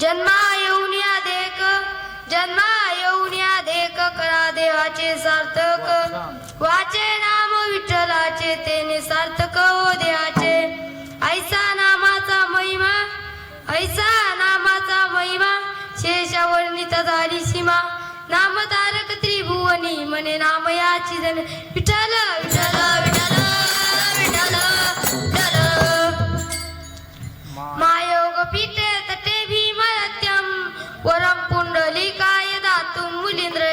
जन्मा येऊन्या देख जन्मा येऊन्या देख करा देवाचे सार्थक. वाचे नाम विठ्ठलाचे तेने सार्थक हो देवाचे. ऐसा नामाचा महिमा ऐसा नामाचा महिमा शेषावर्णित झाली सीमा. नाम तारक त्रिभुवनी मने नाम याची जन विठ्ठल विठ्ठल विठ्ठल विठ्ठल विठ्ठल. मायोग पीठ Кулин